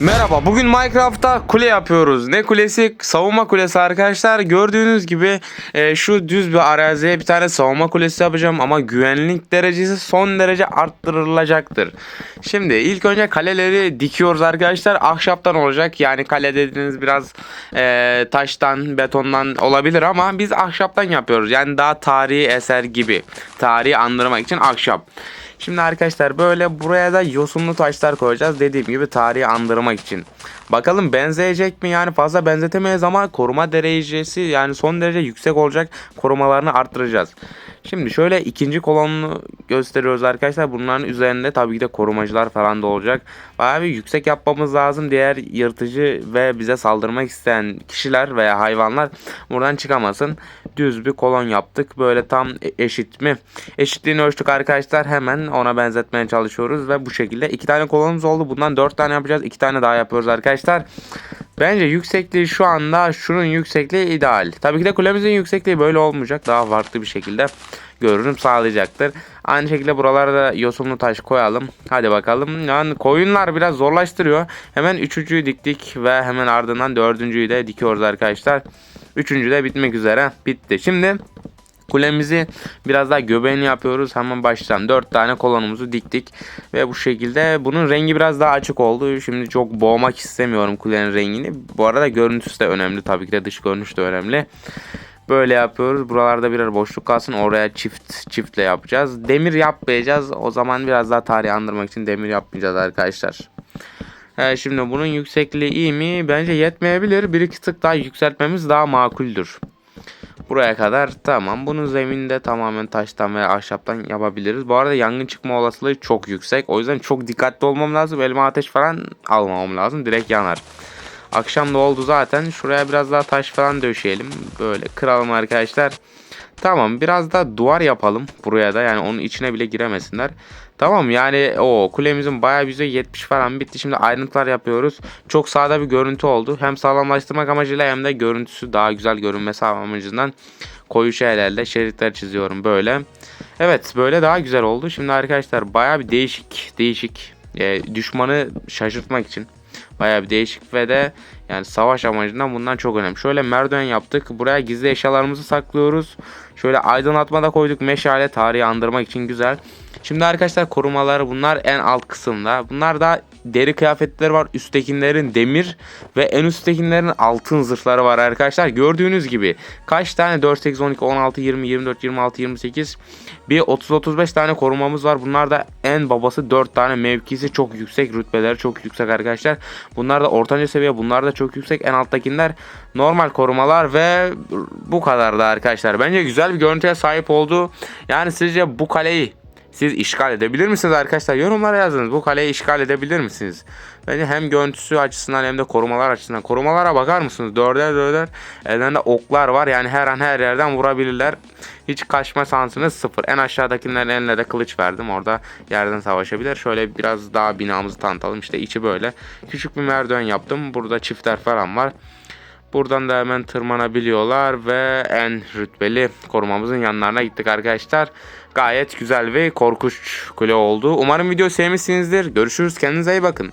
Merhaba bugün Minecraft'ta kule yapıyoruz. Ne kulesi? Savunma kulesi arkadaşlar. Gördüğünüz gibi e, şu düz bir araziye bir tane savunma kulesi yapacağım ama güvenlik derecesi son derece arttırılacaktır. Şimdi ilk önce kaleleri dikiyoruz arkadaşlar. Ahşaptan olacak. Yani kale dediğiniz biraz e, taştan, betondan olabilir ama biz ahşaptan yapıyoruz. Yani daha tarihi eser gibi. Tarihi andırmak için ahşap. Şimdi arkadaşlar böyle buraya da yosunlu taşlar koyacağız. Dediğim gibi tarihi andırmak için. Bakalım benzeyecek mi? Yani fazla benzetemeyiz ama koruma derecesi yani son derece yüksek olacak. Korumalarını arttıracağız. Şimdi şöyle ikinci kolonunu gösteriyoruz arkadaşlar. Bunların üzerinde tabii ki de korumacılar falan da olacak. Bayağı bir yüksek yapmamız lazım. Diğer yırtıcı ve bize saldırmak isteyen kişiler veya hayvanlar buradan çıkamasın. Düz bir kolon yaptık. Böyle tam e- eşit mi? Eşitliğini ölçtük arkadaşlar. Hemen ona benzetmeye çalışıyoruz ve bu şekilde iki tane kolonumuz oldu. Bundan dört tane yapacağız. iki tane daha yapıyoruz arkadaşlar. Bence yüksekliği şu anda şunun yüksekliği ideal. Tabii ki de kulemizin yüksekliği böyle olmayacak. Daha farklı bir şekilde görünüm sağlayacaktır. Aynı şekilde buralara da yosunlu taş koyalım. Hadi bakalım. Yani koyunlar biraz zorlaştırıyor. Hemen üçüncüyü diktik ve hemen ardından dördüncüyü de dikiyoruz arkadaşlar. Üçüncü de bitmek üzere. Bitti. Şimdi Kulemizi biraz daha göbeğini yapıyoruz. Hemen baştan 4 tane kolonumuzu diktik. Ve bu şekilde bunun rengi biraz daha açık oldu. Şimdi çok boğmak istemiyorum kulenin rengini. Bu arada görüntüsü de önemli. Tabii ki de dış görünüş de önemli. Böyle yapıyoruz. Buralarda birer boşluk kalsın. Oraya çift çiftle yapacağız. Demir yapmayacağız. O zaman biraz daha tarihi andırmak için demir yapmayacağız arkadaşlar. Şimdi bunun yüksekliği iyi mi? Bence yetmeyebilir. Bir iki tık daha yükseltmemiz daha makuldür. Buraya kadar tamam. Bunun zemini de tamamen taştan veya ahşaptan yapabiliriz. Bu arada yangın çıkma olasılığı çok yüksek. O yüzden çok dikkatli olmam lazım. Elime ateş falan almamam lazım. Direkt yanar. Akşam da oldu zaten. Şuraya biraz daha taş falan döşeyelim. Böyle kıralım arkadaşlar. Tamam biraz da duvar yapalım buraya da yani onun içine bile giremesinler. Tamam yani o kulemizin bayağı yüzde 70 falan bitti. Şimdi ayrıntılar yapıyoruz. Çok sağda bir görüntü oldu. Hem sağlamlaştırmak amacıyla hem de görüntüsü daha güzel görünmesi amacından koyu şeylerle şeritler çiziyorum böyle. Evet böyle daha güzel oldu. Şimdi arkadaşlar bayağı bir değişik değişik e, düşmanı şaşırtmak için Baya bir değişik ve de yani savaş amacından bundan çok önemli. Şöyle merdiven yaptık. Buraya gizli eşyalarımızı saklıyoruz. Şöyle aydınlatma da koyduk. Meşale tarihi andırmak için güzel. Şimdi arkadaşlar korumaları bunlar en alt kısımda. Bunlar da deri kıyafetleri var. Üsttekilerin demir ve en üsttekilerin altın zırhları var arkadaşlar. Gördüğünüz gibi kaç tane 4 8 12 16 20 24 26 28 bir 30 35 tane korumamız var. Bunlar da en babası 4 tane mevkisi çok yüksek rütbeleri çok yüksek arkadaşlar. Bunlar da ortanca seviye. Bunlar da çok yüksek. En alttakiler normal korumalar ve bu kadar da arkadaşlar. Bence güzel bir görüntüye sahip oldu. Yani sizce bu kaleyi siz işgal edebilir misiniz arkadaşlar? Yorumlara yazınız. Bu kaleyi işgal edebilir misiniz? Bence hem görüntüsü açısından hem de korumalar açısından. Korumalara bakar mısınız? Dörder dörder ellerinde oklar var. Yani her an her yerden vurabilirler. Hiç kaçma şansınız sıfır. En aşağıdakilerin eline de kılıç verdim. Orada yerden savaşabilir. Şöyle biraz daha binamızı tanıtalım. İşte içi böyle. Küçük bir merdiven yaptım. Burada çiftler falan var. Buradan da hemen tırmanabiliyorlar ve en rütbeli korumamızın yanlarına gittik arkadaşlar. Gayet güzel ve korkunç kule oldu. Umarım video sevmişsinizdir. Görüşürüz. Kendinize iyi bakın.